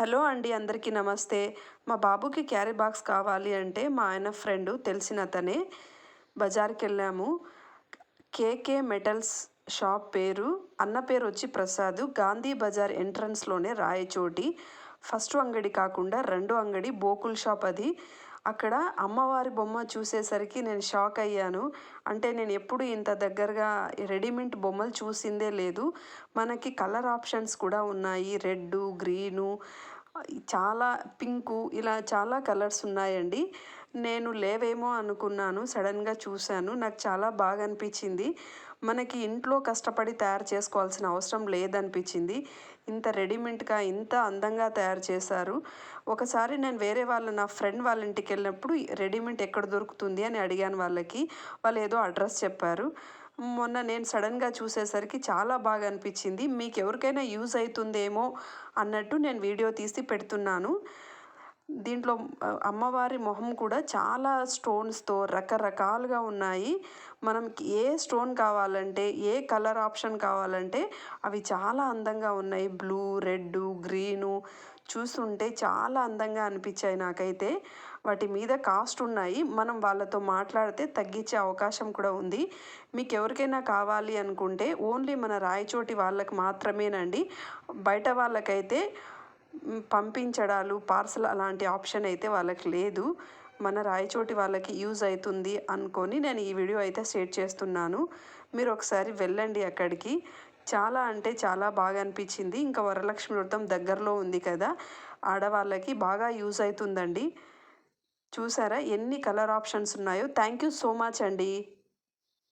Hello అండి అందరికీ నమస్తే. మా బాబుకి క్యారీ బాక్స్ కావాలి అంటే మా ఆయన ఫ్రెండ్ తెలిసిన అతనే బజార్కి వెళ్ళాము. కేకే మెటల్స్ షాప్ పేరు అన్న పేరు వచ్చి ప్రసాద్. గాంధీ బజార్ ఎంట్రన్స్లోనే రాయచోటి. ఫస్ట్ అంగడి కాకుండా రెండో అంగడి బోకుల్ షాప్ అది. అక్కడ అమ్మవారి బొమ్మ చూసేసరికి నేను షాక్ అయ్యాను. అంటే నేను ఎప్పుడు ఇంత దగ్గరగా రెడీమేడ్ బొమ్మలు చూసిందే లేదు. మనకి కలర్ ఆప్షన్స్ కూడా ఉన్నాయి. రెడ్ గ్రీను చాలా పింకు ఇలా చాలా కలర్స్ ఉన్నాయండి. నేను లేవేమో అనుకున్నాను సడన్గా చూశాను. నాకు చాలా బాగా అనిపించింది మనకి ఇంట్లో కష్టపడి తయారు చేసుకోవాల్సిన అవసరం లేదనిపించింది. ఇంత రెడీమేడ్గా ఇంత అందంగా తయారు చేశారు. ఒకసారి నేను వేరే వాళ్ళ నా ఫ్రెండ్ వాళ్ళ ఇంటికి వెళ్ళినప్పుడు రెడీమేడ్ ఎక్కడ దొరుకుతుంది? అని అడిగాను వాళ్ళకి. వాళ్ళు ఏదో అడ్రస్ చెప్పారు. మొన్న నేను సడన్గా చూసేసరికి చాలా బాగా అనిపించింది. మీకు ఎవరికైనా యూజ్ అవుతుందేమో అన్నట్టు నేను వీడియో తీసి పెడుతున్నాను. దీంట్లో అమ్మవారి మొహం కూడా చాలా స్టోన్స్తో రకరకాలుగా ఉన్నాయి. మనం ఏ స్టోన్ కావాలంటే ఏ కలర్ ఆప్షన్ కావాలంటే అవి చాలా అందంగా ఉన్నాయి. బ్లూ రెడ్ గ్రీను చూస్తుంటే చాలా అందంగా అనిపించాయి నాకైతే. వాటి మీద కాస్ట్ ఉన్నాయి. మనం వాళ్ళతో మాట్లాడితే తగ్గించే అవకాశం కూడా ఉంది. మీకు ఎవరికైనా కావాలి అనుకుంటే ఓన్లీ మన రాయచోటి వాళ్ళకి మాత్రమేనండి. బయట వాళ్ళకైతే పంపించడాలు పార్సల్ అలాంటి ఆప్షన్ అయితే వాళ్ళకి లేదు. మన రాయచోటి వాళ్ళకి యూజ్ అవుతుంది అనుకొని నేను ఈ వీడియో అయితే షేర్ చేస్తున్నాను. మీరు ఒకసారి వెళ్ళండి అక్కడికి. చాలా అంటే చాలా బాగా అనిపించింది. ఇంకా వరలక్ష్మి వ్రతం దగ్గరలో ఉంది కదా ఆడవాళ్ళకి బాగా యూజ్ అవుతుందండి. చూసారా ఎన్ని కలర్ ఆప్షన్స్ ఉన్నాయో. థ్యాంక్ యూ సో మచ్ అండి.